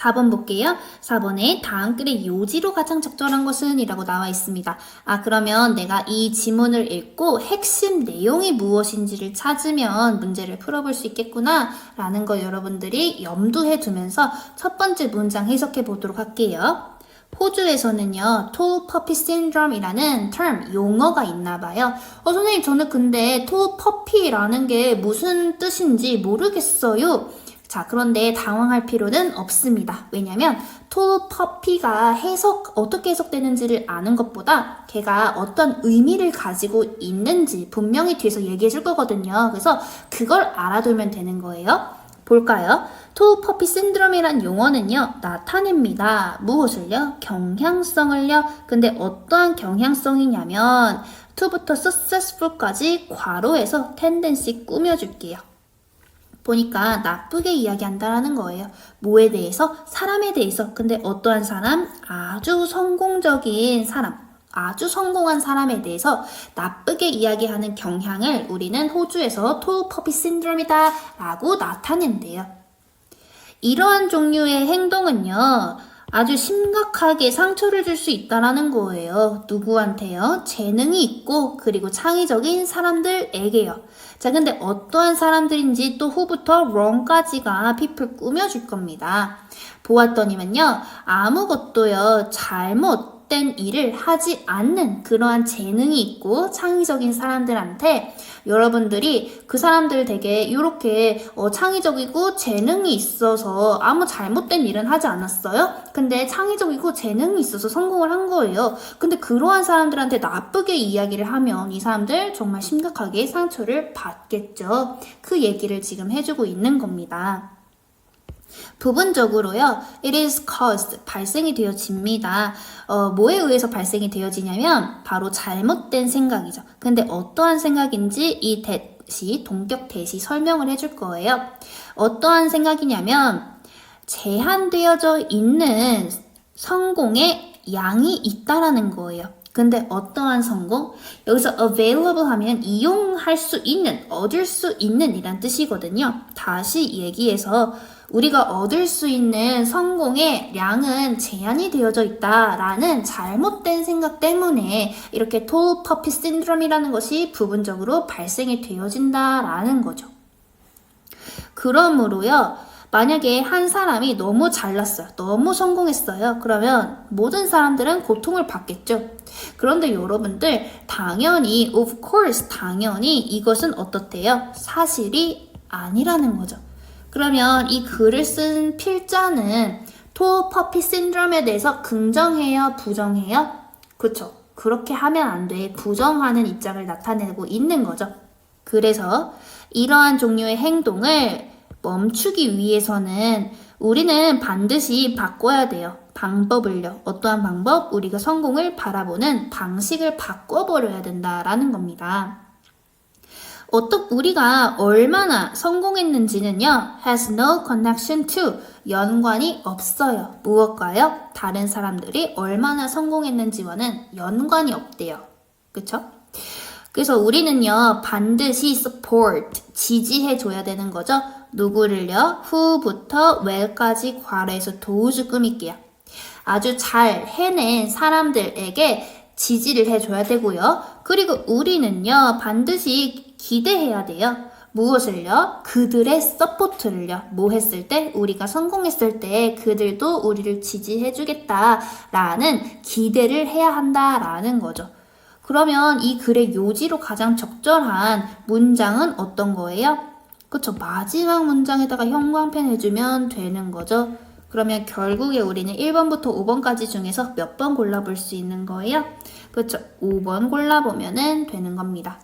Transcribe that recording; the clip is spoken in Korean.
4번 볼게요. 4번에 다음 글의 요지로 가장 적절한 것은 이라고 나와 있습니다. 아, 그러면 내가 이 지문을 읽고 핵심 내용이 무엇인지를 찾으면 문제를 풀어볼 수 있겠구나 라는 거 여러분들이 염두해 두면서 첫 번째 문장 해석해 보도록 할게요. 호주에서는요, 토 퍼피 신드롬이라는 term, 용어가 있나 봐요. 어, 선생님, 저는 근데 토 퍼피라는 게 무슨 뜻인지 모르겠어요. 자, 그런데 당황할 필요는 없습니다. 왜냐면 토 퍼피가 해석 어떻게 해석되는지를 아는 것보다 걔가 어떤 의미를 가지고 있는지 분명히 뒤에서 얘기해 줄 거거든요. 그래서 그걸 알아두면 되는 거예요. 볼까요? 토 퍼피 신드롬이란 용어는요, 나타냅니다. 무엇을요? 경향성을요. 근데 어떠한 경향성이냐면, to부터 successful까지 괄호에서 tendency 꾸며줄게요. 보니까 나쁘게 이야기한다라는 거예요. 뭐에 대해서? 사람에 대해서. 근데 어떠한 사람? 아주 성공적인 사람. 아주 성공한 사람에 대해서 나쁘게 이야기하는 경향을 우리는 호주에서 토 퍼피 신드롬이다 라고 나타낸대요. 이러한 종류의 행동은요, 아주 심각하게 상처를 줄 수 있다라는 거예요. 누구한테요? 재능이 있고, 그리고 창의적인 사람들에게요. 자, 근데 어떠한 사람들인지 또 후부터 wrong까지가 people 꾸며줄 겁니다. 보았더니만요, 아무것도요, 잘못 된 일을 하지 않는 그러한 재능이 있고 창의적인 사람들한테 여러분들이 그 사람들 되게 이렇게 어, 창의적이고 재능이 있어서 아무 잘못된 일은 하지 않았어요. 근데 창의적이고 재능이 있어서 성공을 한 거예요. 근데 그러한 사람들한테 나쁘게 이야기를 하면 이 사람들 정말 심각하게 상처를 받겠죠. 그 얘기를 지금 해주고 있는 겁니다. 부분적으로요, it is caused, 발생이 되어집니다. 어, 뭐에 의해서 발생이 되어지냐면, 바로 잘못된 생각이죠. 근데 어떠한 생각인지 이 대시, 동격 대시 설명을 해줄 거예요. 어떠한 생각이냐면, 제한되어져 있는 성공의 양이 있다라는 거예요. 근데 어떠한 성공? 여기서 available 하면 이용할 수 있는, 얻을 수 있는 이란 뜻이거든요. 다시 얘기해서 우리가 얻을 수 있는 성공의 양은 제한이 되어져 있다라는 잘못된 생각 때문에 이렇게 puppy syndrome이라는 것이 부분적으로 발생이 되어진다라는 거죠. 그러므로요, 만약에 한 사람이 너무 잘났어요. 너무 성공했어요. 그러면 모든 사람들은 고통을 받겠죠. 그런데 여러분들, 당연히, of course, 당연히 이것은 어떻대요? 사실이 아니라는 거죠. 그러면 이 글을 쓴 필자는 토 퍼피 신드롬에 대해서 긍정해요? 부정해요? 그쵸. 그렇게 하면 안 돼. 부정하는 입장을 나타내고 있는 거죠. 그래서 이러한 종류의 행동을 멈추기 위해서는 우리는 반드시 바꿔야 돼요. 방법을요. 어떠한 방법? 우리가 성공을 바라보는 방식을 바꿔버려야 된다라는 겁니다. 어떻 우리가 얼마나 성공했는지는요, has no connection to 연관이 없어요. 무엇과요? 다른 사람들이 얼마나 성공했는지와는 연관이 없대요. 그쵸? 그래서 우리는요, 반드시 support, 지지해 줘야 되는 거죠. 누구를요? who부터 where까지 괄호해서 도우주 꾸밀게요. 아주 잘 해낸 사람들에게 지지를 해줘야 되고요. 그리고 우리는요, 반드시 기대해야 돼요. 무엇을요? 그들의 서포트를요. 뭐 했을 때? 우리가 성공했을 때 그들도 우리를 지지해주겠다라는 기대를 해야 한다라는 거죠. 그러면 이 글의 요지로 가장 적절한 문장은 어떤 거예요? 그쵸. 마지막 문장에다가 형광펜 해주면 되는 거죠. 그러면 결국에 우리는 1번부터 5번까지 중에서 몇 번 골라볼 수 있는 거예요? 그쵸. 5번 골라보면 되는 겁니다.